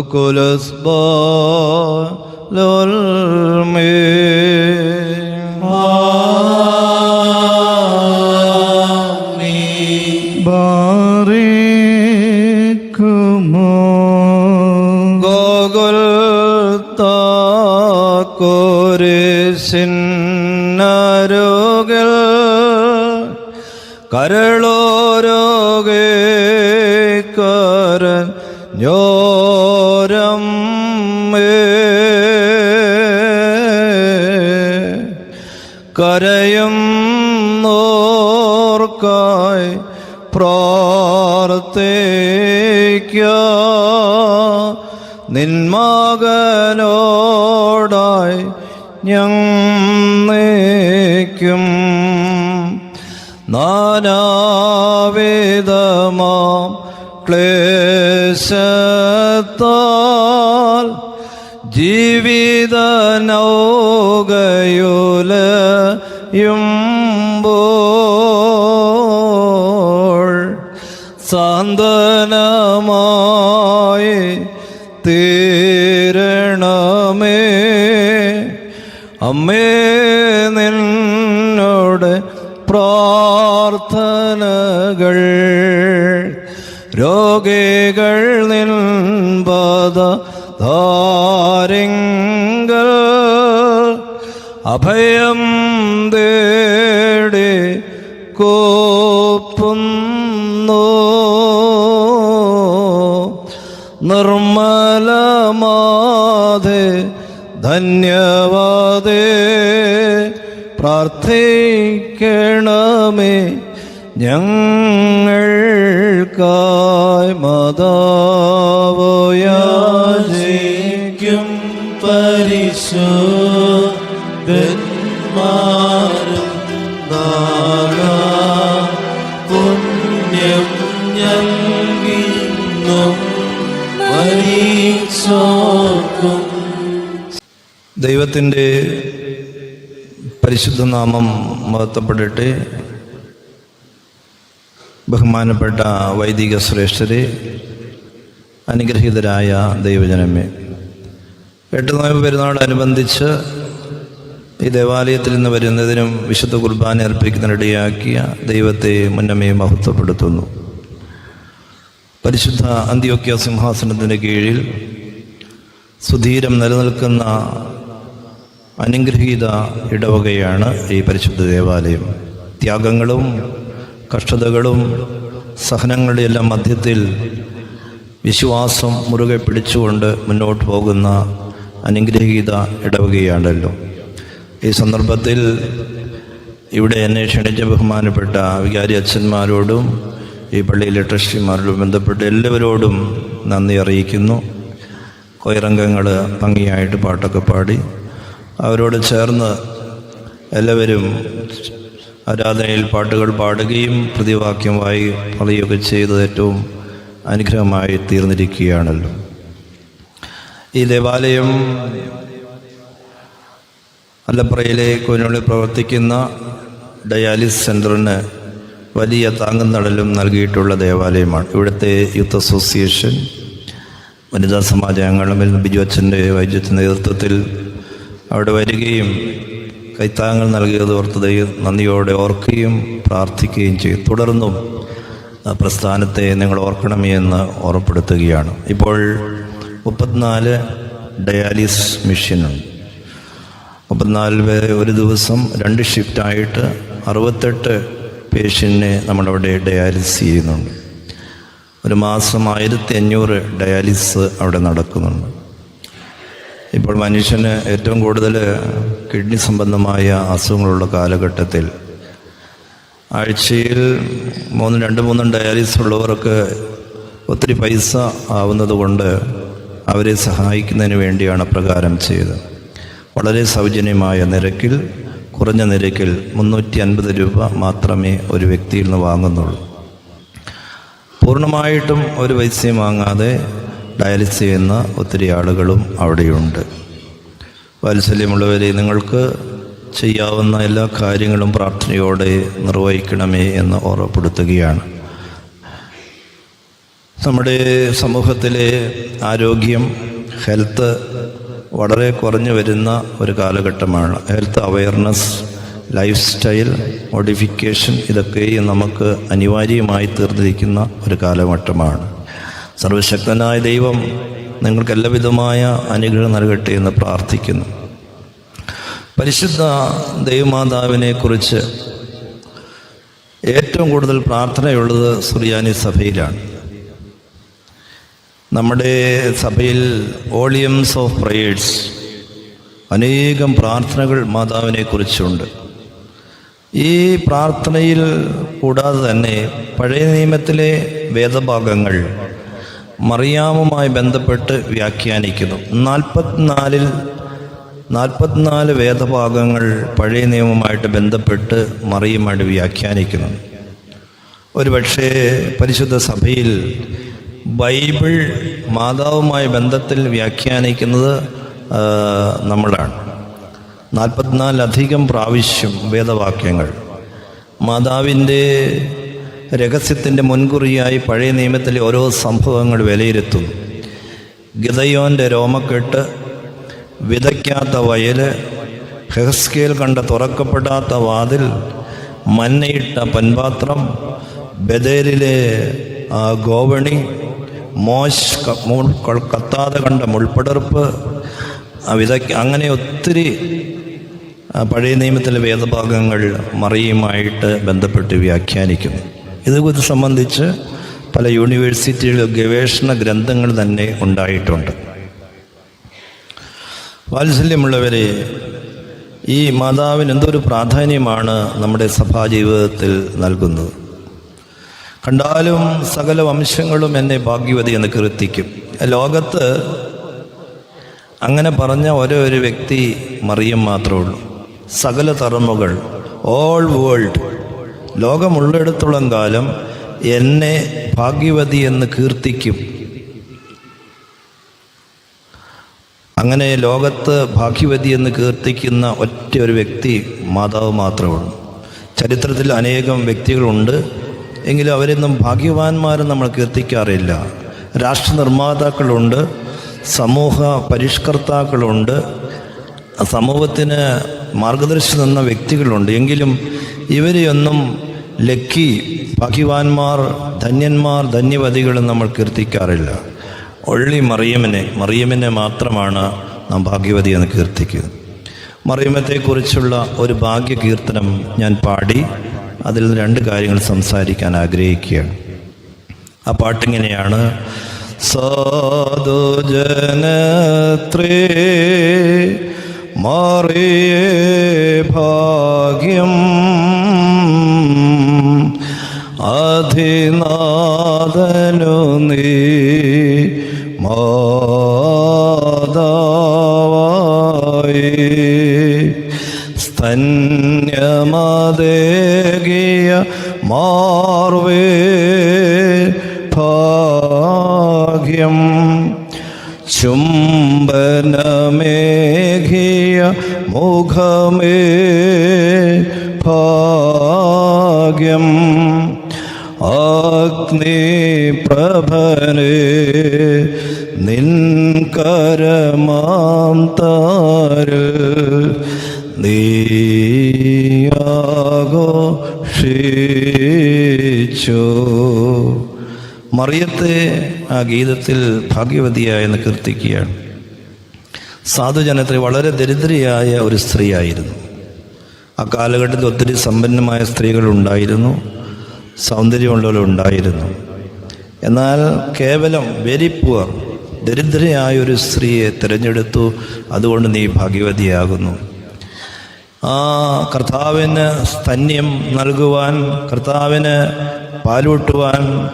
كل اصبال المين ബാറിക്കുമോ ഗോകുൽ താക്കുരിശിന്നരുകിൽ കരളോരോകെ കരൻ ഞോരം കരയും നോർക്കായി പ്രാർത്ഥിക്ക നിന്മകനോടായി ഞേക്കും നാനാവേദമാം ക്ലേശത്താൽ ജീവിത നൗകയുലയുമ്പോൾ സാന്ത്വനമായി തീരണമേ. അമ്മേ നിന്നോട് പ്രാർത്ഥനകൾ രോഗികൾ നിൻപത ധാരിങ്കൽ അഭയം തേടി കോപ്പുന്നു. നിർമ്മലമാതെ ധന്യവാദേ പ്രാർത്ഥിക്കണമേ ഞങ്ങൾക്കായി മതാവോയാജിക്കും ദൈവത്തിന്റെ പരിശുദ്ധ നാമം മഹത്വപ്പെടട്ടെ. ബഹുമാനപ്പെട്ട വൈദിക ശ്രേഷ്ഠരെ അനുഗ്രഹീതരായ ദൈവജനമേ. എട്ട് നോയമ്പ് പെരുന്നാളനുബന്ധിച്ച് ഈ ദേവാലയത്തിൽ നിന്ന് വരുന്നതിനും വിശുദ്ധ കുർബാന അർപ്പിക്കുന്നതിനിടയാക്കിയ ദൈവത്തെ മുന്നമേ മഹത്വപ്പെടുത്തുന്നു. പരിശുദ്ധ അന്ത്യോക്യ സിംഹാസനത്തിന്റെ കീഴിൽ സുധീരം നിലനിൽക്കുന്ന അനുഗ്രഹീത ഇടവകയാണ് ഈ പരിശുദ്ധ ദേവാലയം. ത്യാഗങ്ങളും കഷ്ടതകളും സഹനങ്ങളുടെ എല്ലാം മധ്യത്തിൽ വിശ്വാസം മുറുകെ പിടിച്ചുകൊണ്ട് മുന്നോട്ട് പോകുന്ന അനുഗ്രഹീത ഇടവകയാണല്ലോ. ഈ സന്ദർഭത്തിൽ ഇവിടെ എന്നെ ക്ഷണിച്ച ബഹുമാനപ്പെട്ട വികാരി അച്ഛന്മാരോടും ഈ പള്ളിയിലെ ട്രസ്റ്റിമാരോടും ബന്ധപ്പെട്ട എല്ലാവരോടും നന്ദി അറിയിക്കുന്നു. കൊയറംഗങ്ങൾ ഭംഗിയായിട്ട് പാട്ടൊക്കെ പാടി അവരോട് ചേർന്ന് എല്ലാവരും ആരാധനയിൽ പാട്ടുകൾ പാടുകയും പ്രതിവാക്യം വായി പറയുകയൊക്കെ ചെയ്തത് ഏറ്റവും അനുഗ്രഹമായി തീർന്നിരിക്കുകയാണല്ലോ. ഈ ദേവാലയം അലപ്പുറയിലെ കുഞ്ഞുള്ളിൽ പ്രവർത്തിക്കുന്ന ഡയാലിസ് സെന്ററിന് വലിയ താങ്ങും തടലും നൽകിയിട്ടുള്ള ദേവാലയമാണ്. ഇവിടുത്തെ യൂത്ത് അസോസിയേഷൻ വനിതാ സമാജാംഗങ്ങളും ബിജു അച്ഛന്റെ വൈദ്യുത നേതൃത്വത്തിൽ അവിടെ വരികയും കൈത്താങ്ങൾ നൽകിയത് ഓർത്ത് നന്ദിയോടെ ഓർക്കുകയും പ്രാർത്ഥിക്കുകയും ചെയ്യും തുടർന്നും പ്രസ്ഥാനത്തെ നിങ്ങൾ ഓർക്കണമേ എന്ന് ഓർമ്മപ്പെടുത്തുകയാണ്. ഇപ്പോൾ മുപ്പത്തിനാല് ഡയാലിസ് മെഷീനുണ്ട് മുപ്പത്തിനാല് പേരെ ഒരു ദിവസം രണ്ട് ഷിഫ്റ്റായിട്ട് അറുപത്തെട്ട് പേഷ്യന്റിനെ നമ്മളവിടെ ഡയാലിസ് ചെയ്യുന്നുണ്ട്. ഒരു മാസം ആയിരത്തി അഞ്ഞൂറ് ഡയാലിസ് അവിടെ നടക്കുന്നുണ്ട്. ഇപ്പോൾ മനുഷ്യന് ഏറ്റവും കൂടുതൽ കിഡ്നി സംബന്ധമായ അസുഖങ്ങളുള്ള കാലഘട്ടത്തിൽ ആഴ്ചയിൽ മൂന്ന് രണ്ട് മൂന്നും ഡയാലിസ് ഉള്ളവർക്ക് ഒത്തിരി പൈസ ആവുന്നത് കൊണ്ട് അവരെ സഹായിക്കുന്നതിന് വേണ്ടിയാണ് പ്രകാരം ചെയ്തത്. വളരെ സൗജന്യമായ നിരക്കിൽ കുറഞ്ഞ നിരക്കിൽ മുന്നൂറ്റി അൻപത് രൂപ മാത്രമേ ഒരു വ്യക്തിയിൽ നിന്ന് വാങ്ങുന്നുള്ളൂ. പൂർണമായിട്ടും ഒരു പൈസയും വാങ്ങാതെ ഡയാലിസ് ചെയ്യുന്ന ഒത്തിരി ആളുകളും അവിടെയുണ്ട്. വാത്സല്യമുള്ളവരെ നിങ്ങൾക്ക് ചെയ്യാവുന്ന എല്ലാ കാര്യങ്ങളും പ്രാർത്ഥനയോടെ നിർവഹിക്കണമേ എന്ന് ഓർമ്മപ്പെടുത്തുകയാണ്. നമ്മുടെ സമൂഹത്തിലെ ആരോഗ്യം ഹെൽത്ത് വളരെ കുറഞ്ഞു വരുന്ന ഒരു കാലഘട്ടമാണ്. Health awareness life style modification ഇതൊക്കെയും നമുക്ക് അനിവാര്യമായി തീർന്നിരിക്കുന്ന ഒരു കാലഘട്ടമാണ്. സർവശക്തനായ ദൈവം നിങ്ങൾക്ക് എല്ലാവിധമായ അനുഗ്രഹം നൽകട്ടെ എന്ന് പ്രാർത്ഥിക്കുന്നു. പരിശുദ്ധ ദൈവമാതാവിനെ കുറിച്ച് ഏറ്റവും കൂടുതൽ പ്രാർത്ഥനയുള്ളത് സുറിയാനി സഭയിലാണ്. നമ്മുടെ സഭയിൽ വോളിയംസ് ഓഫ് പ്രയേഴ്സ് അനേകം പ്രാർത്ഥനകൾ മാതാവിനെ കുറിച്ചുണ്ട് ഈ പ്രാർത്ഥനയിൽ കൂടാതെ തന്നെ പഴയ നിയമത്തിലെ വേദഭാഗങ്ങൾ മറിയാമുമായി ബന്ധപ്പെട്ട് വ്യാഖ്യാനിക്കുന്നു. നാൽപ്പത്തിനാലിൽ നാൽപ്പത്തിനാല് വേദഭാഗങ്ങൾ പഴയ നിയമവുമായിട്ട് ബന്ധപ്പെട്ട് മറിയുമായിട്ട് വ്യാഖ്യാനിക്കുന്നു. ഒരുപക്ഷേ പരിശുദ്ധ സഭയിൽ ബൈബിൾ മാതാവുമായി ബന്ധത്തിൽ വ്യാഖ്യാനിക്കുന്നത് നമ്മളാണ്. നാൽപ്പത്തിനാലധികം പ്രാവശ്യം വേദവാക്യങ്ങൾ. മാതാവിന്റെ രഹസ്യത്തിന്റെ മുൻകുറിയായി പഴയ നിയമത്തിലെ ഓരോ സംഭവങ്ങൾ വിലയിരുത്തുന്നു. ഗിതയോന്റെ രോമക്കെട്ട് വിതയ്ക്കാത്ത വയൽ ഹെഹസ്കേൽ കണ്ട തുറക്കപ്പെടാത്ത വാതിൽ മന്നയിട്ട പൻപാത്രം ബദേലിലെ ഗോവണി മോശ് കത്താതെ കണ്ട മുൾപ്പടർപ്പ് വിതയ്ക്ക അങ്ങനെ ഒത്തിരി പഴയ നിയമത്തിലെ വേദഭാഗങ്ങൾ മറിയുമായിട്ട് ബന്ധപ്പെട്ട് വ്യാഖ്യാനിക്കുന്നു. ഇത് സംബന്ധിച്ച് പല യൂണിവേഴ്സിറ്റികളിൽ ഗവേഷണ ഗ്രന്ഥങ്ങൾ തന്നെ ഉണ്ടായിട്ടുണ്ട്. വാത്സല്യമുള്ളവരെ ഈ മാതാവിന് എന്തൊരു പ്രാധാന്യമാണ് നമ്മുടെ സഭാ ജീവിതത്തിൽ നൽകുന്നത്? കണ്ടാലും സകല വംശങ്ങളും എന്നെ ഭാഗ്യവതി എന്ന് കീർത്തിക്കും. ലോകത്ത് അങ്ങനെ പറഞ്ഞ ഒരേ ഒരു വ്യക്തി മറിയം മാത്രമേ ഉള്ളൂ. സകല തറമുകൾ ഓൾ വേൾഡ് ലോകമുള്ളിടത്തോളം കാലം എന്നെ ഭാഗ്യവതി എന്ന് കീർത്തിക്കും. അങ്ങനെ ലോകത്ത് ഭാഗ്യവതി എന്ന് കീർത്തിക്കുന്ന ഒറ്റ ഒരു വ്യക്തി മാതാവ് മാത്രമേ ഉള്ളൂ. ചരിത്രത്തിൽ അനേകം വ്യക്തികളുണ്ട്. എങ്കിലും അവരെന്നും ഭാഗ്യവാന്മാരും നമ്മൾ കീർത്തിക്കാറില്ല. രാഷ്ട്ര നിർമ്മാതാക്കളുണ്ട് സമൂഹ പരിഷ്കർത്താക്കളുണ്ട് സമൂഹത്തിന് മാർഗദർശനം നിന്ന വ്യക്തികളുണ്ട്. എങ്കിലും ഇവരെയൊന്നും ലക്കി ഭാഗ്യവാന്മാർ ധന്യന്മാർ ധന്യവതികളും നമ്മൾ കീർത്തിക്കാറില്ല. ഒള്ളി മറിയമ്മനെ മറിയമ്മനെ മാത്രമാണ് നാം ഭാഗ്യവതി എന്ന് കീർത്തിക്കുന്നത്. മറിയമ്മത്തെക്കുറിച്ചുള്ള ഒരു ഭാഗ്യ കീർത്തനം ഞാൻ പാടി അതിൽ രണ്ട് കാര്യങ്ങൾ സംസാരിക്കാൻ ആഗ്രഹിക്കുകയാണ്. ആ പാട്ടിങ്ങനെയാണ് സാധുജനത്രേ മാറിയേ ഭാഗ്യം അധിനാഥനു നീ മാതാവായി. സ്തന്യമതേകിയ മാർവേ ഭാഗ്യം ചുംബനമേഘിയ മുഖമേ ഭാഗ്യം. അഗ്നിപ്രഭനെ നിൻകരമാം താര്. നീയാഘോഷിച്ചു മറിയത്തെ ആ ഗീതത്തിൽ ഭാഗ്യവതിയായെന്ന് കീർത്തിക്കുകയാണ്. സാധുജനത്തിൽ വളരെ ദരിദ്രയായ ഒരു സ്ത്രീയായിരുന്നു ആ കാലഘട്ടത്തിൽ ഒത്തിരി സമ്പന്നമായ സ്ത്രീകൾ ഉണ്ടായിരുന്നു. സൗന്ദര്യമുള്ളവരുണ്ടായിരുന്നു. എന്നാൽ കേവലം വെരി പുവർ ദരിദ്രയായ ഒരു സ്ത്രീയെ തിരഞ്ഞെടുത്തു. അതുകൊണ്ട് നീ ഭാഗ്യവതിയാകുന്നു. ആ കർത്താവിന് സ്തന്യം നൽകുവാൻ കർത്താവിന് പാലൂട്ടുവാൻ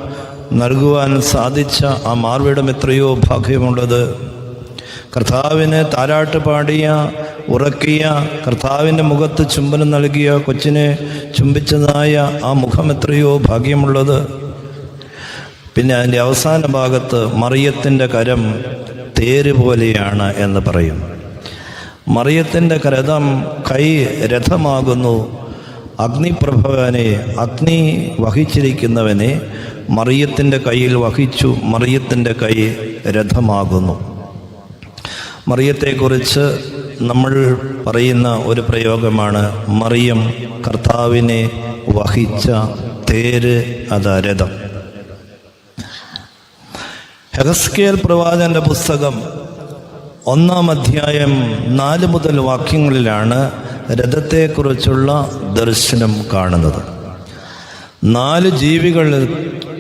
നൽകുവാൻ സാധിച്ച ആ മാർവിടം എത്രയോ ഭാഗ്യമുള്ളത്. കർത്താവിന് താരാട്ട് പാടിയ ഉറക്കിയ കർത്താവിന്റെ മുഖത്ത് ചുംബനം നൽകിയ കൊച്ചിനെ ചുംബിച്ചതായ ആ മുഖം എത്രയോ ഭാഗ്യമുള്ളത്. പിന്നെ അതിന്റെ അവസാന ഭാഗത്ത് മറിയത്തിന്റെ കരം തേര് പോലെയാണ് എന്ന് പറയും. മറിയത്തിന്റെ കരതം കൈ രഥമാകുന്നു. അഗ്നിപ്രഭവനെ അഗ്നി വഹിച്ചിരിക്കുന്നവനെ മറിയത്തിന്റെ കയ്യിൽ വഹിച്ചു മറിയത്തിന്റെ കൈ രഥമാകുന്നു. മറിയത്തെക്കുറിച്ച് നമ്മൾ പറയുന്ന ഒരു പ്രയോഗമാണ് മറിയം കർത്താവിനെ വഹിച്ച തേര് അതാ രഥം. ഹെഗസ്കേൽ പ്രവാചന്റെ പുസ്തകം ഒന്നാം അധ്യായം നാല് മുതൽ വാക്യങ്ങളിലാണ് രഥത്തെക്കുറിച്ചുള്ള ദർശനം കാണുന്നത്. നാല് ജീവികൾ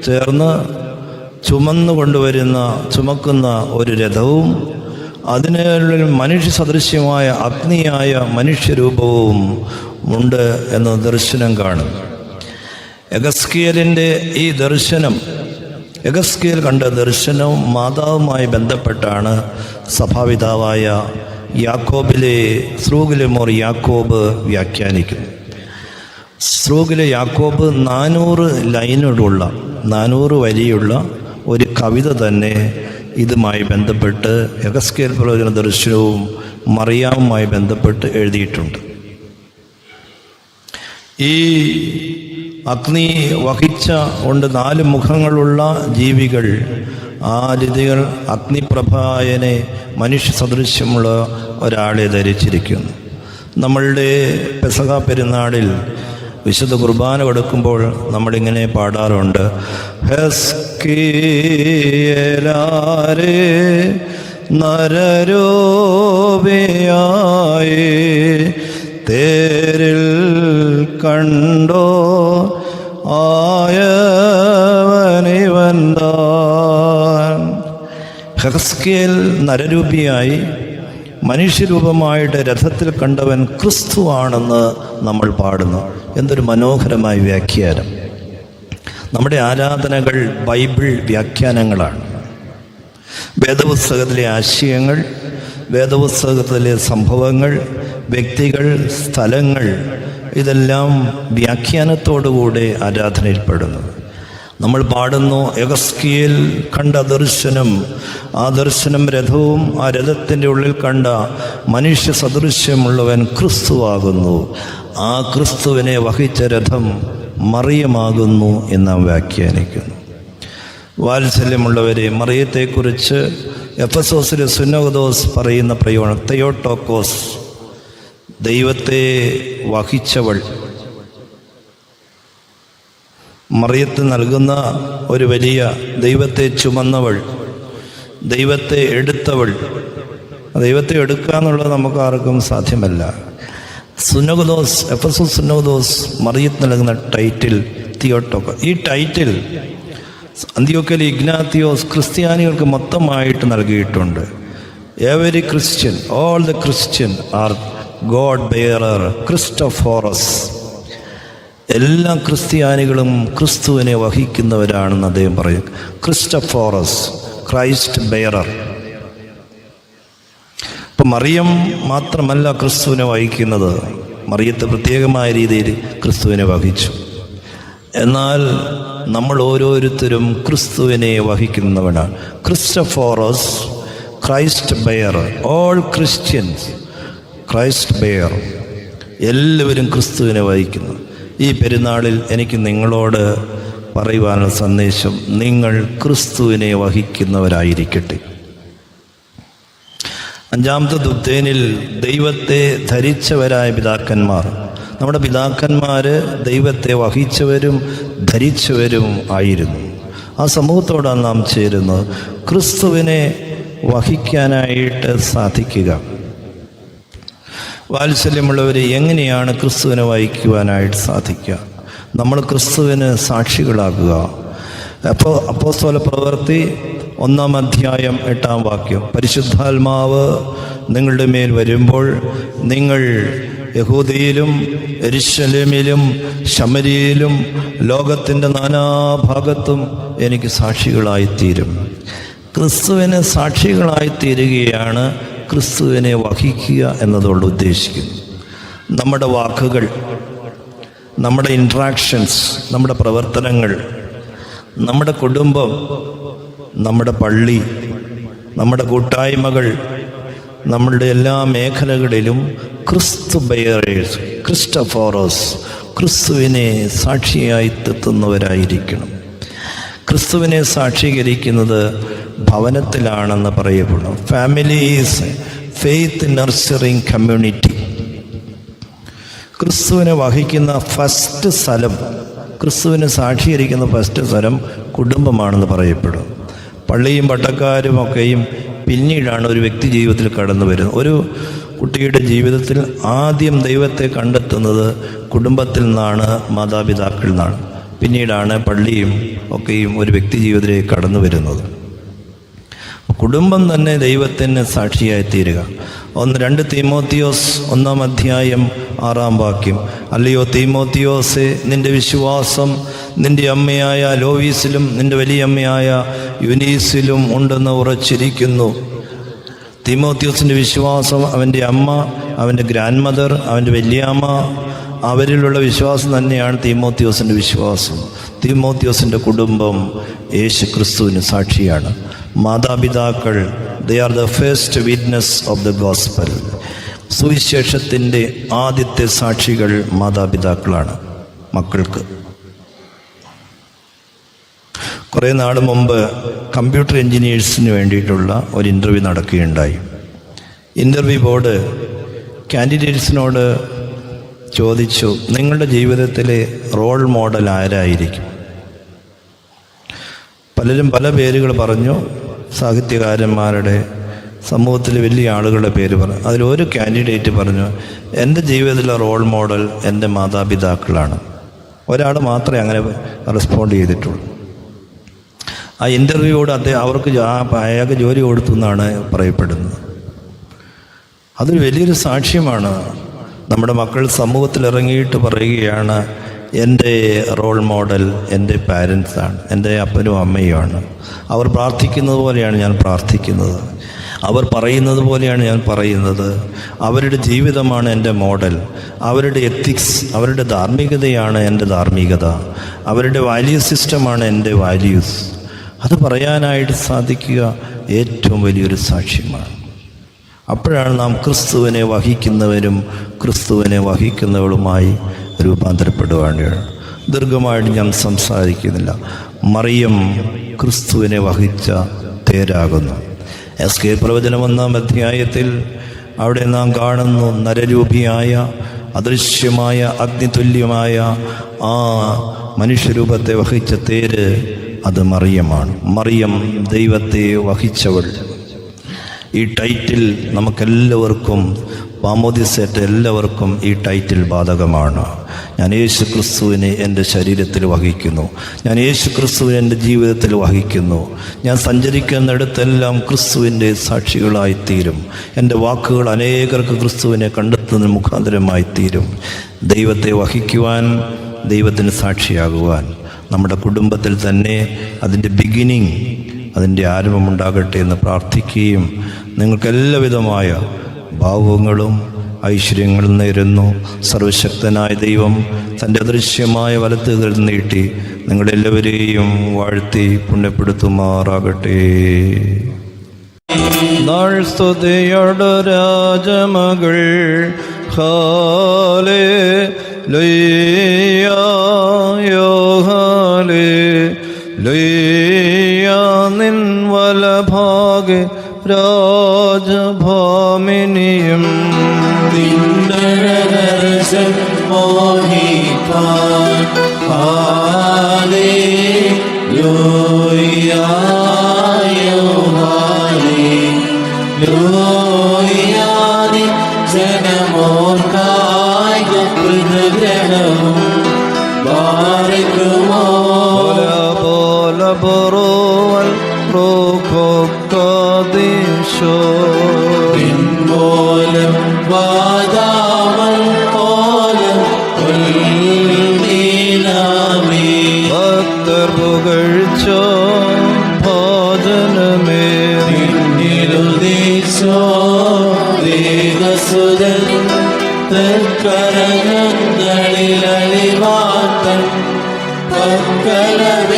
ചേർന്ന് ചുമന്നു കൊണ്ടുവരുന്ന ചുമക്കുന്ന ഒരു രഥവും അതിനുള്ളിൽ മനുഷ്യ സദൃശ്യമായ അഗ്നിയായ മനുഷ്യരൂപവും ഉണ്ട് എന്ന ദർശനം കാണും. എഗസ്കിയലിന്റെ ഈ ദർശനം എഗസ്കിയൽ കണ്ട ദർശനവും മാതാവുമായി ബന്ധപ്പെട്ടാണ് സഭാപിതാവായ യാക്കോബിലെ സ്രൂഗിലെ മോർ യാക്കോബ് വ്യാഖ്യാനിക്കുന്നു സ്രൂഗിലെ യാക്കോബ് നാനൂറ് ലൈനുകളുള്ള നാനൂറ് വരിയുള്ള ഒരു കവിത തന്നെ ഇതുമായി ബന്ധപ്പെട്ട് എഗസ്കേൽ പ്രവചന ദർശനവും മറിയാവുമായി ബന്ധപ്പെട്ട് എഴുതിയിട്ടുണ്ട്. ഈ അഗ്നി വഹിച്ച കൊണ്ട് നാല് മുഖങ്ങളുള്ള ജീവികൾ ആ ലിതികൾ അഗ്നിപ്രഭായനെ മനുഷ്യ സദൃശ്യമുള്ള ഒരാളെ ധരിച്ചിരിക്കുന്നു. നമ്മളുടെ പെസഹ പെരുന്നാളിൽ വിശുദ്ധ കുർബാന കൊടുക്കുമ്പോൾ നമ്മളിങ്ങനെ പാടാറുണ്ട്. ഹെസ്കീയലാരേ നരരോപിയായി തേരിൽ കണ്ടോ ആയവനിവന്താൻ. ഹെസ്കേൽ നരരൂപിയായി മനുഷ്യരൂപമായിട്ട് രഥത്തിൽ കണ്ടവൻ ക്രിസ്തുവാണെന്ന് നമ്മൾ പാടുന്നു. എന്തൊരു മനോഹരമായ വ്യാഖ്യാനം. നമ്മുടെ ആരാധനകൾ ബൈബിൾ വ്യാഖ്യാനങ്ങളാണ്. വേദപുസ്തകത്തിലെ ആശയങ്ങൾ വേദപുസ്തകത്തിലെ സംഭവങ്ങൾ വ്യക്തികൾ സ്ഥലങ്ങൾ ഇതെല്ലാം വ്യാഖ്യാനത്തോടുകൂടെ ആരാധനയിൽപ്പെടുന്നു. നമ്മൾ പാടുന്നു എഗസ്കിയിൽ കണ്ട ദർശനം. ആ ദർശനം രഥവും ആ രഥത്തിന്റെ ഉള്ളിൽ കണ്ട മനുഷ്യ സദൃശ്യമുള്ളവൻ ക്രിസ്തുവാകുന്നു. ആ ക്രിസ്തുവിനെ വഹിച്ച രഥം മറിയമാകുന്നു എന്ന് വ്യാഖ്യാനിക്കുന്നു. വാത്സല്യമുള്ളവരെ മറിയത്തെക്കുറിച്ച് എഫസോസിലെ സുനോദോസ് പറയുന്ന പ്രയോണം തെയോട്ടോക്കോസ് ദൈവത്തെ വഹിച്ചവൾ മറിയത്ത് നൽകുന്ന ഒരു വലിയ ദൈവത്തെ ചുമന്നവൾ ദൈവത്തെ എടുത്തവൾ. ദൈവത്തെ എടുക്കുക എന്നുള്ളത് നമുക്ക് ആർക്കും സാധ്യമല്ല. സുനഗദോസ് എഫ് എസ് സുനോദോസ് മറിയത്ത് നൽകുന്ന ടൈറ്റിൽ തിയോട്ടോക്ക. ഈ ടൈറ്റിൽ അന്ത്യോക്കൽ ഇഗ്നാത്തിയോസ് ക്രിസ്ത്യാനികൾക്ക് മൊത്തമായിട്ട് നൽകിയിട്ടുണ്ട്. Every Christian all the Christian are God bearer Christophorus എല്ലാ ക്രിസ്ത്യാനികളും ക്രിസ്തുവിനെ വഹിക്കുന്നവരാണെന്ന് അദ്ദേഹം പറയും. Christophorus Christ bearer. ഇപ്പം മറിയം മാത്രമല്ല ക്രിസ്തുവിനെ വഹിക്കുന്നത്. മറിയത്തെ പ്രത്യേകമായ രീതിയിൽ ക്രിസ്തുവിനെ വഹിച്ചു. എന്നാൽ നമ്മൾ ഓരോരുത്തരും ക്രിസ്തുവിനെ വഹിക്കുന്നവനാണ് Christophorus Christ bear all Christians. Christ bear. എല്ലാവരും ക്രിസ്തുവിനെ വഹിക്കുന്നു. ഈ പെരുന്നാളിൽ എനിക്ക് നിങ്ങളോട് പറയുവാനുള്ള സന്ദേശം നിങ്ങൾ ക്രിസ്തുവിനെ വഹിക്കുന്നവരായിരിക്കട്ടെ. അഞ്ചാമത്തെ ദുദ്ധേനിൽ ദൈവത്തെ ധരിച്ചവരായ പിതാക്കന്മാർ. നമ്മുടെ പിതാക്കന്മാർ ദൈവത്തെ വഹിച്ചവരും ധരിച്ചവരും ആയിരുന്നു. ആ സമൂഹത്തോടാണ് നാം ചേരുന്നത് ക്രിസ്തുവിനെ വഹിക്കാനായിട്ട് സാധിക്കുക. വാത്സല്യമുള്ളവർ എങ്ങനെയാണ് ക്രിസ്തുവിനെ വായിക്കുവാനായിട്ട് സാധിക്കുക? നമ്മൾ ക്രിസ്തുവിന് സാക്ഷികളാകുക. അപ്പോൾ അപ്പോസ്തോല പ്രവൃത്തി ഒന്നാം അധ്യായം എട്ടാം വാക്യം. പരിശുദ്ധാത്മാവ് നിങ്ങളുടെ മേൽ വരുമ്പോൾ നിങ്ങൾ യഹൂദിയിലും എരിശലേമിലും ശമരിയിലും ലോകത്തിന്റെ നാനാഭാഗത്തും എനിക്ക് സാക്ഷികളായിത്തീരും. ക്രിസ്തുവിന് സാക്ഷികളായിത്തീരുകയാണ് ക്രിസ്തുവിനെ വഹിക്കുക എന്നതുകൊണ്ട് ഉദ്ദേശിക്കുന്നു. നമ്മുടെ വാക്കുകൾ നമ്മുടെ ഇൻട്രാക്ഷൻസ് നമ്മുടെ പ്രവർത്തനങ്ങൾ നമ്മുടെ കുടുംബം നമ്മുടെ പള്ളി നമ്മുടെ കൂട്ടായ്മകൾ നമ്മളുടെ എല്ലാ മേഖലകളിലും ക്രിസ്തു ബയറേഴ്സ് ക്രിസ്റ്റഫോറോസ് ക്രിസ്തുവിനെ സാക്ഷിയായി തെത്തുന്നവരായിരിക്കണം ക്രിസ്തുവിനെ സാക്ഷീകരിക്കുന്നത് ഭവനത്തിലാണെന്ന് പറയപ്പെടുന്നു. Family is faith nurturing community ക്രിസ്തുവിനെ വഹിക്കുന്ന ഫസ്റ്റ് സ്ഥലം ക്രിസ്തുവിനെ സാക്ഷീകരിക്കുന്ന ഫസ്റ്റ് സ്ഥലം കുടുംബമാണെന്ന് പറയപ്പെടും പള്ളിയും പട്ടക്കാരും ഒക്കെയും പിന്നീടാണ് ഒരു വ്യക്തി ജീവിതത്തിൽ കടന്നു വരുന്നത്. ഒരു കുട്ടിയുടെ ജീവിതത്തിൽ ആദ്യം ദൈവത്തെ കണ്ടെത്തുന്നത് കുടുംബത്തിൽ നിന്നാണ് മാതാപിതാക്കളിൽ നിന്നാണ്. പിന്നീടാണ് പള്ളിയും ഒക്കെയും ഒരു വ്യക്തി ജീവിതത്തിലേക്ക് കടന്നു വരുന്നത്. കുടുംബം തന്നെ ദൈവത്തിന് സാക്ഷിയായി തീരുക ഒന്ന് രണ്ട് തീമോത്തിയോസ് ഒന്നാം അധ്യായം ആറാം വാക്യം. അല്ലയോ തീമോത്തിയോസെ നിന്റെ വിശ്വാസം നിന്റെ അമ്മയായ ലോവീസിലും നിന്റെ വലിയമ്മയായ യുനീസിലും ഉണ്ടെന്ന് ഉറച്ചിരിക്കുന്നു. തീമോത്യോസിന്റെ വിശ്വാസം അവന്റെ അമ്മ അവന്റെ ഗ്രാൻഡ് മദർ അവന്റെ വലിയമ്മ അവരിലുള്ള വിശ്വാസം തന്നെയാണ് തീമോത്തിയോസിന്റെ വിശ്വാസം. തീമോത്തിയോസിന്റെ കുടുംബം യേശു ക്രിസ്തുവിന് സാക്ഷിയാണ്. മാതാപിതാക്കൾ they are the first witness of the gospel സുവിശേഷത്തിന്റെ ആദ്യത്തെ സാക്ഷികൾ മാതാപിതാക്കളാണ് മക്കൾക്ക്. കുറേ നാൾ മുമ്പ് കമ്പ്യൂട്ടർ എൻജിനീയേഴ്സിന് വേണ്ടിയിട്ടുള്ള ഒരു ഇന്റർവ്യൂ നടക്കുകയുണ്ടായി. ഇന്റർവ്യൂ ബോർഡ് കാൻഡിഡേറ്റ്സിനോട് ചോദിച്ചു നിങ്ങളുടെ ജീവിതത്തിലെ റോൾ മോഡൽ ആരായിരിക്കും? പലരും പല പേരുകൾ പറഞ്ഞു സാഹിത്യകാരന്മാരുടെ സമൂഹത്തിൽ വലിയ ആളുകളുടെ പേര് പറഞ്ഞു. അതിലൊരു കാൻഡിഡേറ്റ് പറഞ്ഞു എന്റെ ജീവിതത്തിലെ റോൾ മോഡൽ എന്റെ മാതാപിതാക്കളാണ്. ഒരാൾ മാത്രമേ അങ്ങനെ റെസ്പോണ്ട് ചെയ്തിട്ടുള്ളൂ. ആ ഇന്റർവ്യൂയോട് അദ്ദേഹം അവർക്ക് അയാൾക്ക് ജോലി കൊടുത്തു എന്നാണ് പറയപ്പെടുന്നത്. അതൊരു വലിയൊരു സാക്ഷ്യമാണ്. നമ്മുടെ മക്കൾ സമൂഹത്തിൽ ഇറങ്ങിയിട്ട് പറയുകയാണ് എന്റെ റോൾ മോഡൽ എന്റെ പാരൻസാണ് എന്റെ അപ്പനും അമ്മയുമാണ് അവർ പ്രാർത്ഥിക്കുന്നത് പോലെയാണ് ഞാൻ പ്രാർത്ഥിക്കുന്നത്. അവർ പറയുന്നത് പോലെയാണ് ഞാൻ പറയുന്നത്. അവരുടെ ജീവിതമാണ് എന്റെ മോഡൽ അവരുടെ എത്തിക്സ് അവരുടെ ധാർമ്മികതയാണ് എന്റെ ധാർമ്മികത. അവരുടെ വാല്യൂ സിസ്റ്റമാണ് എന്റെ വാല്യൂസ് അത് പറയാനായിട്ട് സാധിക്കുക ഏറ്റവും വലിയൊരു സാക്ഷ്യമാണ്. അപ്പോഴാണ് നാം ക്രിസ്തുവിനെ വഹിക്കുന്നവരും ക്രിസ്തുവിനെ വഹിക്കുന്നവളുമായി രൂപാന്തരപ്പെടുവാനാണ് ദീർഘമായിട്ട് ഞാൻ സംസാരിക്കുന്നില്ല. മറിയം ക്രിസ്തുവിനെ വഹിച്ച തേരാകുന്നു എസ് കെ പ്രവചനം ഒന്നാം അധ്യായത്തിൽ അവിടെ നാം കാണുന്നു നരരൂപിയായ അദൃശ്യമായ അഗ്നിതുല്യമായ ആ മനുഷ്യരൂപത്തെ വഹിച്ച തേര് അത് മറിയമാണ്. മറിയം ദൈവത്തെ വഹിച്ചവൾ. ഈ ടൈറ്റിൽ നമുക്കെല്ലാവർക്കും പാമോദിസേറ്റ എല്ലാവർക്കും ഈ ടൈറ്റിൽ ബാധകമാണ്. ഞാൻ യേശു ക്രിസ്തുവിനെ എന്റെ ശരീരത്തിൽ വഹിക്കുന്നു. ഞാൻ യേശു ക്രിസ്തുവിനെ എന്റെ ജീവിതത്തിൽ വഹിക്കുന്നു. ഞാൻ സഞ്ചരിക്കുന്നിടത്തെല്ലാം ക്രിസ്തുവിന്റെ സാക്ഷികളായി തീരും എന്റെ വാക്കുകൾ അനേകർക്ക് ക്രിസ്തുവിനെ കണ്ടെത്തുന്ന മുഖാന്തരമായി തീരും. ദൈവത്തെ വഹിക്കുവാൻ ദൈവത്തിന് സാക്ഷിയാകുവാൻ നമ്മുടെ കുടുംബത്തിൽ തന്നെ അതിന്റെ ബിഗിനിങ് അതിന്റെ ആരംഭമുണ്ടാകട്ടെ എന്ന് പ്രാർത്ഥിക്കുകയും നിങ്ങൾക്ക് എല്ലാവിധമായ ഭാവങ്ങളും ഐശ്വര്യങ്ങളും നേരുന്നു. സർവശക്തനായ ദൈവം തന്റെ അദൃശ്യമായ വലത്തുകൾ നീട്ടി നിങ്ങളെല്ലാവരെയും വാഴ്ത്തി പുണ്യപ്പെടുത്തുമാറാകട്ടെ. രാജമകൾ ഹാലേ ലയ്യോ ഹാലേ ലയ്യ നിൻ രാജഭാമിനിയും നിന്ദരദർശൻ മോഹിപ്പാൻ ഹാലേലൂയ ഹാലേലൂയ നിൻ ജനമോർക്കായ കൃതഗ്രഹവും ബാരക്കുമോ പോല ബറോവൽ റോക്കോക്കാദീശോ പിൻപോലം വാദാമൽ പോലം ഭക്തർ പുകഴ്ച ഭോജനമേ. നിരുദേശോ ദേവസുതൻ തൽക്കരങ്ങളിൽ അളിവാത്തൻ പക്കലപേക്ഷയണ.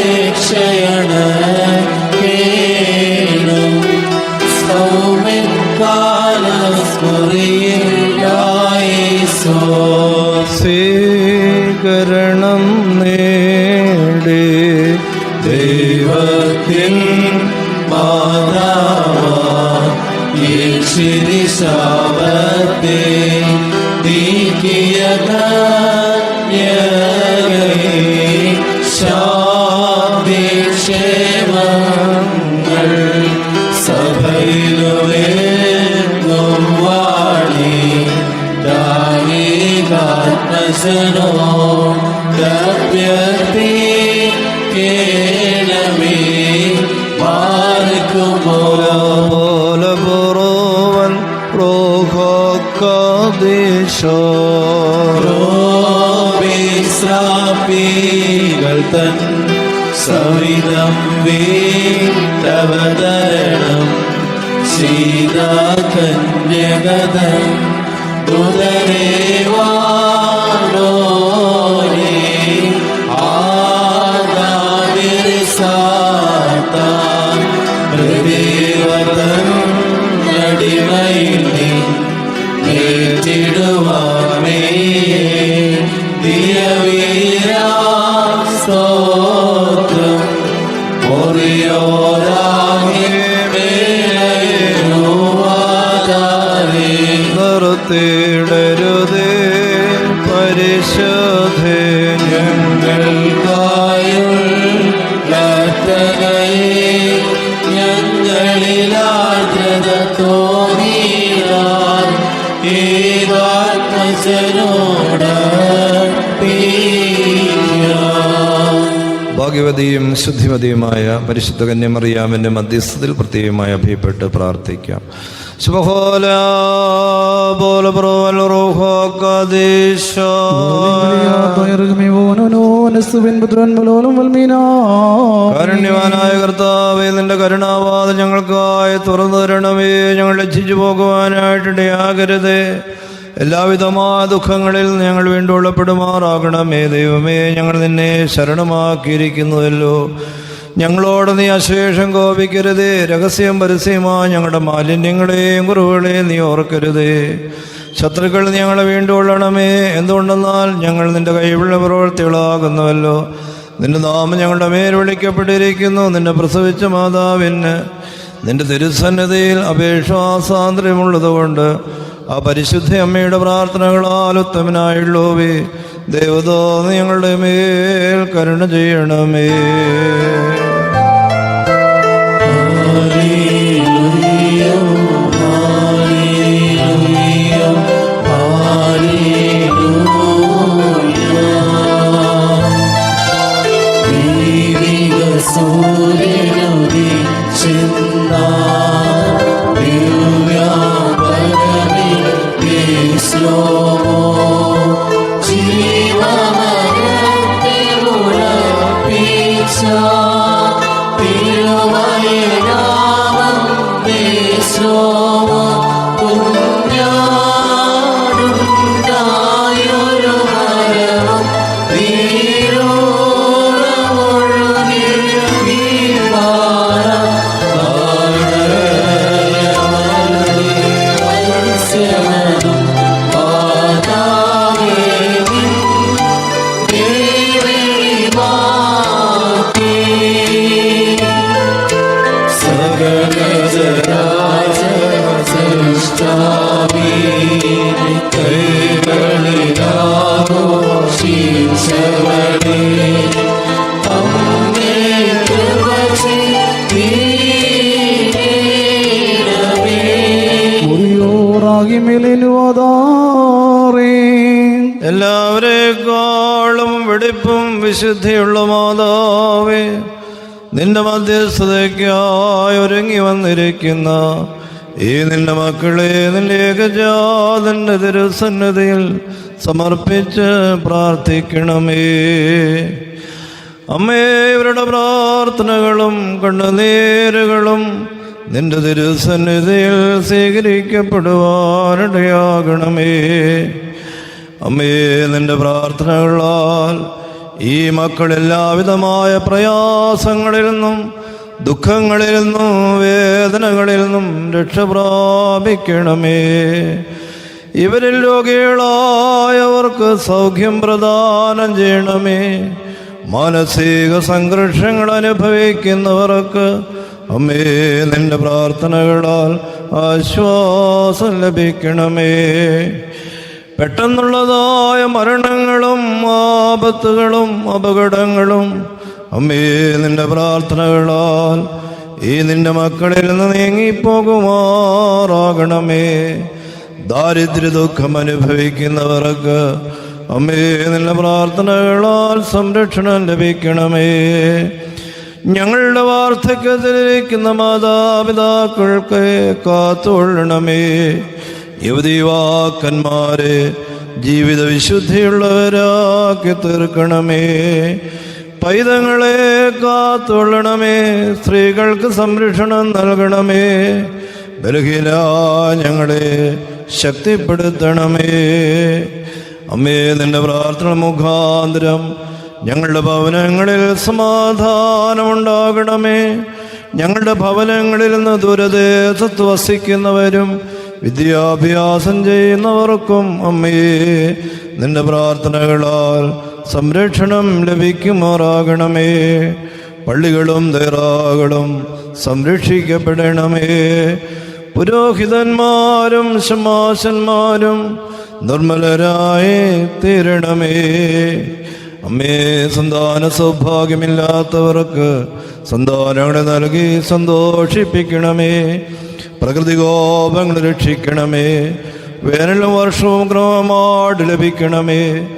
ശാപത്തെ നീക്കിയ കന്യകയെ ശാന്തി ക്ഷേമങ്ങൾ സഭയിലുവേന്നും വാണി ദാനികാത്മജനോ ലഭ്യത്തെ റോഹോക്കദേശോ ോപികൾ തൻ സവിധം വീട്ടവതരണം. സീതാകന്യകതം ദുതരേവാനോരേ ഭാഗ്യവതിയും ശുദ്ധിമതിയുമായ പരിശുദ്ധ കന്യമറിയാമിന്റെ മധ്യസ്ഥത്തിൽ പ്രത്യേകമായി അഭയപ്പെട്ട് പ്രാർത്ഥിക്കാം. ശുഭഹോല പോലെ കാരുണ്യവാനായ കർത്താവേ നിന്റെ കരുണാവാദം ഞങ്ങൾക്കായി തുറന്നു തരണമേ. ഞങ്ങൾ ലജ്ജിച്ചു പോകുവാനായിട്ടിടയാകരുതേ എല്ലാവിധമായ ദുഃഖങ്ങളിൽ ഞങ്ങൾ വീണ്ടുള്ളപ്പെടുമാറാകണമേ ദൈവമേ ഞങ്ങൾ നിന്നെ ശരണമാക്കിയിരിക്കുന്നുവല്ലോ ഞങ്ങളോട് നീ അശേഷം കോപിക്കരുതേ. രഹസ്യം പരസ്യമായ ഞങ്ങളുടെ മാലിന്യങ്ങളെയും കുറവുകളെയും നീ ഓർക്കരുതേ. ശത്രുക്കൾ ഞങ്ങളെ വീണ്ടുകൊള്ളണമേ എന്തുകൊണ്ടെന്നാൽ ഞങ്ങൾ നിന്റെ കൈവിള്ള പ്രവൃത്തികളാകുന്നുവല്ലോ നിന്റെ നാമം ഞങ്ങളുടെ മേൽ വിളിക്കപ്പെട്ടിരിക്കുന്നു. നിന്നെ പ്രസവിച്ച മാതാവിന് നിന്റെ തിരുസന്നിധിയിൽ അപേക്ഷാസാന്ദ്രമുള്ളതുകൊണ്ട് ആ പരിശുദ്ധ അമ്മയുടെ പ്രാർത്ഥനകളാൽ ഉത്തമനായുള്ളൂവേ ദേവതോ നിങ്ങളുടെ മേൽ കരുണ ചെയ്യണമേ. വന്നിരിക്കുന്ന ഈ നിന്റെ മക്കളെ നിന്റെ ഏകജാതന്റെ തിരുസന്നതിയിൽ സമർപ്പിച്ച് പ്രാർത്ഥിക്കണമേ. അമ്മേ ഇവരുടെ പ്രാർത്ഥനകളും കണ്ണുനീരുകളും നിന്റെ തിരുസന്നിധിയിൽ സ്വീകരിക്കപ്പെടുവാനിടയാകണമേ. അമ്മേ നിന്റെ പ്രാർത്ഥനകളാൽ ഈ മക്കൾ എല്ലാവിധമായ പ്രയാസങ്ങളിൽ നിന്നും ദുഃഖങ്ങളിൽ നിന്നും വേദനകളിൽ നിന്നും രക്ഷ പ്രാപിക്കണമേ. ഇവരിൽ രോഗികളായവർക്ക് സൗഖ്യം പ്രദാനം ചെയ്യണമേ. മാനസിക സംഘർഷങ്ങൾ അനുഭവിക്കുന്നവർക്ക് അമ്മേ നിന്റെ പ്രാർത്ഥനകളാൽ ആശ്വാസം ലഭിക്കണമേ. പെട്ടെന്നുള്ളതായ മരണങ്ങളും ആപത്തുകളും അപകടങ്ങളും അമ്മേ നിന്റെ പ്രാർത്ഥനകളാൽ ഈ നിന്റെ മക്കളിൽ നിന്ന് നീങ്ങിപ്പോകുമാറാകണമേ. ദാരിദ്ര്യ ദുഃഖം അനുഭവിക്കുന്നവർക്ക് അമ്മേ നിന്റെ പ്രാർത്ഥനകളാൽ സംരക്ഷണം ലഭിക്കണമേ. ഞങ്ങളുടെ വാർദ്ധക്യത്തിലിരിക്കുന്ന മാതാപിതാക്കൾക്ക് കാത്തുകൊള്ളണമേ. യുവതിവാക്കന്മാരെ ജീവിത വിശുദ്ധിയുള്ളവരാക്കി തീർക്കണമേ പൈതങ്ങളെ കാത്തൊള്ളണമേ സ്ത്രീകൾക്ക് സംരക്ഷണം നൽകണമേ. ബലഹീന ഞങ്ങളെ ശക്തിപ്പെടുത്തണമേ. അമ്മേ നിന്റെ പ്രാർത്ഥന മുഖാന്തരം ഞങ്ങളുടെ ഭവനങ്ങളിൽ സമാധാനമുണ്ടാകണമേ. ഞങ്ങളുടെ ഭവനങ്ങളിൽ നിന്ന് ദുരദേശത്ത് വസിക്കുന്നവരും വിദ്യാഭ്യാസം ചെയ്യുന്നവർക്കും അമ്മേ നിന്റെ പ്രാർത്ഥനകളാൽ സംരക്ഷണം ലഭിക്കുമാറാകണമേ. പള്ളികളും ദേറാകളും സംരക്ഷിക്കപ്പെടണമേ. പുരോഹിതന്മാരും ശമാശന്മാരും നിർമ്മലരായി തീരണമേ. അമ്മേ സന്താന സൗഭാഗ്യമില്ലാത്തവർക്ക് സന്താനങ്ങളെ നൽകി സന്തോഷിപ്പിക്കണമേ. പ്രകൃതി കോപങ്ങൾ രക്ഷിക്കണമേ. വേനലും വർഷവും ക്രമമായിട്ട് ലഭിക്കണമേ.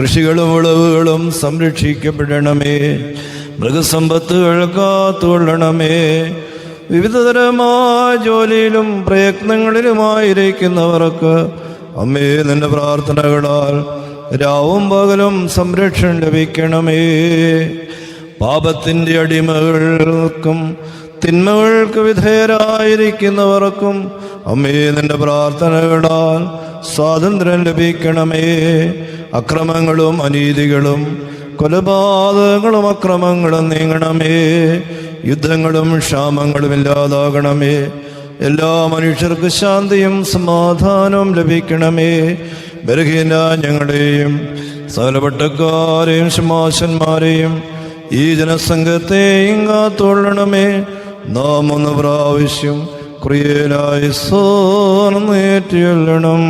കൃഷികളും വിളവുകളും സംരക്ഷിക്കപ്പെടണമേ. മൃഗസമ്പത്തുകൾ കാത്തുകൊള്ളണമേ. വിവിധതരമായ ജോലിയിലും പ്രയത്നങ്ങളിലുമായിരിക്കുന്നവർക്ക് അമ്മേ നിന്റെ പ്രാർത്ഥനകളാൽ രാവും പകലും സംരക്ഷണം ലഭിക്കണമേ. പാപത്തിന്റെ അടിമകൾക്കും തിന്മകൾക്ക് വിധേയരായിരിക്കുന്നവർക്കും അമ്മേ നിന്റെ പ്രാർത്ഥനകളാൽ സ്വാതന്ത്ര്യം ലഭിക്കണമേ. അക്രമങ്ങളും അനീതികളും കൊലപാതകങ്ങളും അക്രമങ്ങളും നീങ്ങണമേ. യുദ്ധങ്ങളും ക്ഷാമങ്ങളും ഇല്ലാതാകണമേ. എല്ലാ മനുഷ്യർക്ക് ശാന്തിയും സമാധാനവും ലഭിക്കണമേ. ബലഹീന ഞങ്ങളെയും സകലപട്ടക്കാരെയും ശമാശന്മാരെയും ഈ ജനസംഘത്തെയും കാത്തൊള്ളണമേ നാം ഒന്ന് പ്രാവശ്യം ക്രിയയിലായി സോർന്നേറ്റിയൊല്ലണം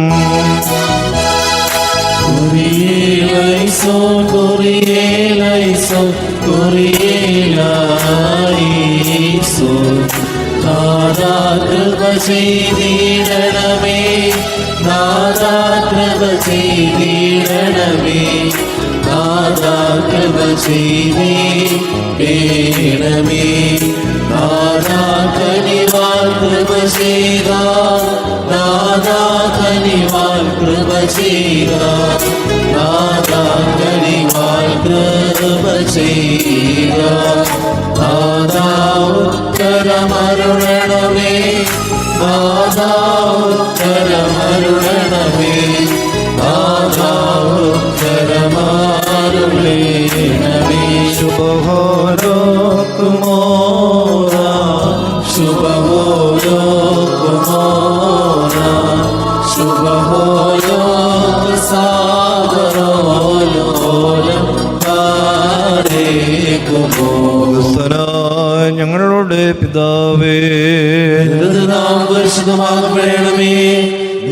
കൃപ ചെയ്തിടണമേ നാദാ കൃപ ചെയ്തിടണമേ നാദാ കൃപ നാദാ കനിവാൽ കൃപ ചെയ്ത നാദാ കനിവാൽ കൃപ ചെയ്ത നാദാ കനിവാൽ കൃപ ചെയ്ത നാദാ ഉത്തരമരുളണമേ നാദാ ഉത്തരമരുളണമേ നാദാ ഉത്തരമരുളണമേ ശുഭഹോരോക്കുമോരാ നാം പരിശുദ്ധമാകപ്പെടണമേ.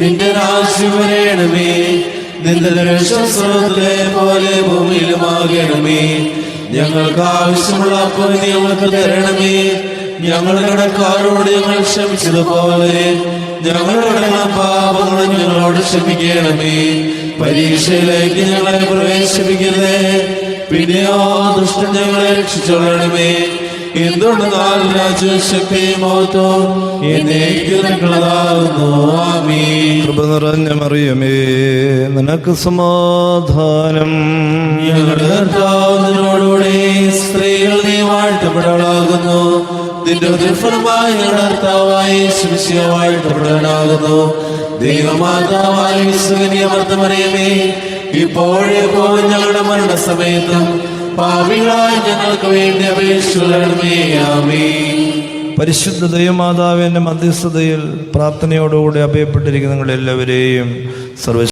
നിന്റെ രാജ്യം വരേണമേ. നിന്റെ സ്രോതത്തിലെ പോലെ ഭൂമിയിലുമാകണമേ. ഞങ്ങൾക്ക് ആവശ്യമുള്ള അപ്പം നീ ഞങ്ങൾക്ക് തരണമേ. ഞങ്ങളുടെ കടക്കാരോട് ഞങ്ങൾ ക്ഷമിച്ചതുപോലെ ഞങ്ങളുടെ പാപങ്ങളും ഞങ്ങളോട് ക്ഷമിക്കണമേ. പരീക്ഷയിലേക്ക് ഞങ്ങളെ പ്രവേശിപ്പിക്കരുതേ. പിന്നെയോ ദുഷ്ടം ഞങ്ങളെ രക്ഷിച്ചോളണമേ. എന്നേക്കുള്ളതാകുന്നു കൃപ നിറഞ്ഞ മറിയമേ നിനക്ക് സമാധാനം. ഞങ്ങളുടെ കർത്താവിനോടുകൂടെ സ്ത്രീകൾ നീ വാഴ്ത്തപ്പെടാകുന്നു നിന്റെ ദുർഫലമായി കർത്താവായി ശിവശിയ വാഴ്ത്തപ്പെടാനാകുന്നു ദൈവമാതാവായി വിശ്വകനിയമർത്തമറിയമേ ഇപ്പോഴേ പോകും ഞങ്ങളുടെ മരണസമയത്തും പാവികളായി ഞങ്ങൾക്ക് വേണ്ടി പരിശുദ്ധ ദൈവമാതാവിന്റെ മധ്യസ്ഥതയിൽ പ്രാർത്ഥനയോടുകൂടി അഭയപ്പെട്ടിരിക്കുന്ന നിങ്ങളെല്ലാവരെയും സർവ